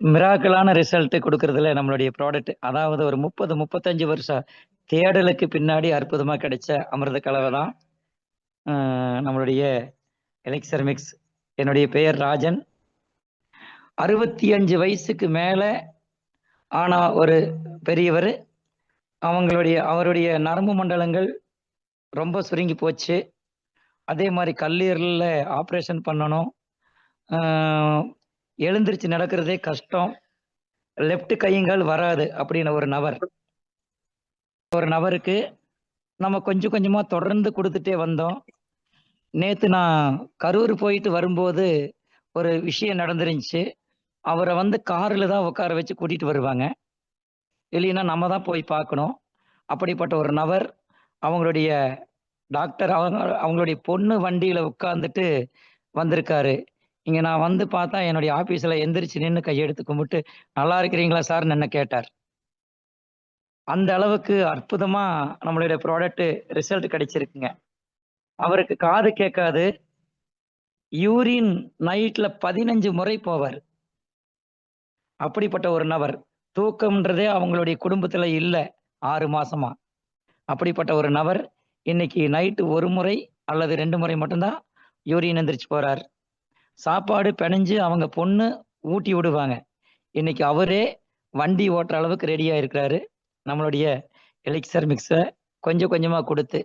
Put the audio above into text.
மிராக்கலான result கொடுக்கறதுல நம்மளுடைய product. அதாவது ஒரு 30, 35 வருஷம் தேடலுக்கு பின்னாடி அற்புதமா கிடைச்ச அமிர்த கலவை தான். நம்மளுடைய எலெக்சர் மிக்ஸ். என்னுடைய பெயர் ராஜன். 65 வயசுக்கு மேல ஆனா ஒரு பெரியவர் அவங்களுடைய அவருடைய நரம்பு மண்டலங்கள் ரொம்ப சுருங்கி போச்சு. அதே மாதிரி கல்லீரலில் ஆப்ரேஷன் பண்ணணும். எழுந்திரிச்சு எழுந்திருச்சு நடக்கிறதே கஷ்டம். லெஃப்ட் கையுங்கள் வராது அப்படின்னு ஒரு நபர். ஒரு நபருக்கு நம்ம கொஞ்சம் கொஞ்சமாக தொடர்ந்து கொடுத்துட்டே வந்தோம். நேற்று நான் கரூர் போயிட்டு வரும்போது ஒரு விஷயம் நடந்துருந்துச்சு. அவரை வந்து காரில் தான் உட்கார வச்சு கூட்டிகிட்டு வருவாங்க. இல்லைன்னா நம்ம தான் போய் பார்க்கணும். அப்படிப்பட்ட ஒரு நபர் அவங்களுடைய டாக்டர் அவங்க அவங்களுடைய பொண்ணு வண்டியில் உட்காந்துட்டு வந்திருக்காரு. இங்கே நான் வந்து பார்த்தா என்னுடைய ஆஃபீஸில் எந்திரிச்சு நின்று கையெடுத்து கும்பிட்டு, "நல்லா இருக்கிறீங்களா சார் என்ன கேட்டார். அந்த அளவுக்கு அற்புதமாக நம்மளுடைய ப்ராடக்ட் ரிசல்ட் கிடைச்சிருக்குங்க. அவருக்கு காது கேட்காது. யூரின் நைட்டில் பதினஞ்சு முறை போவார் அப்படிப்பட்ட ஒரு நபர். தூக்கம்ன்றதே அவங்களுடைய குடும்பத்தில் இல்லை ஆறு மாசமா. அப்படிப்பட்ட ஒரு நபர் இன்னைக்கு நைட்டு ஒரு முறை அல்லது ரெண்டு முறை மட்டும்தான் யூரியன் யூரின் எந்திரிச்சு போறார். சாப்பாடு பிணைஞ்சு அவங்க பொண்ணு ஊட்டி விடுவாங்க. இன்னைக்கு அவரே வண்டி ஓட்டுற அளவுக்கு ரெடியாக இருக்கிறாரு. நம்மளுடைய எலிக்சர் மிக்ஸ கொஞ்சம் கொஞ்சமாக கொடுத்து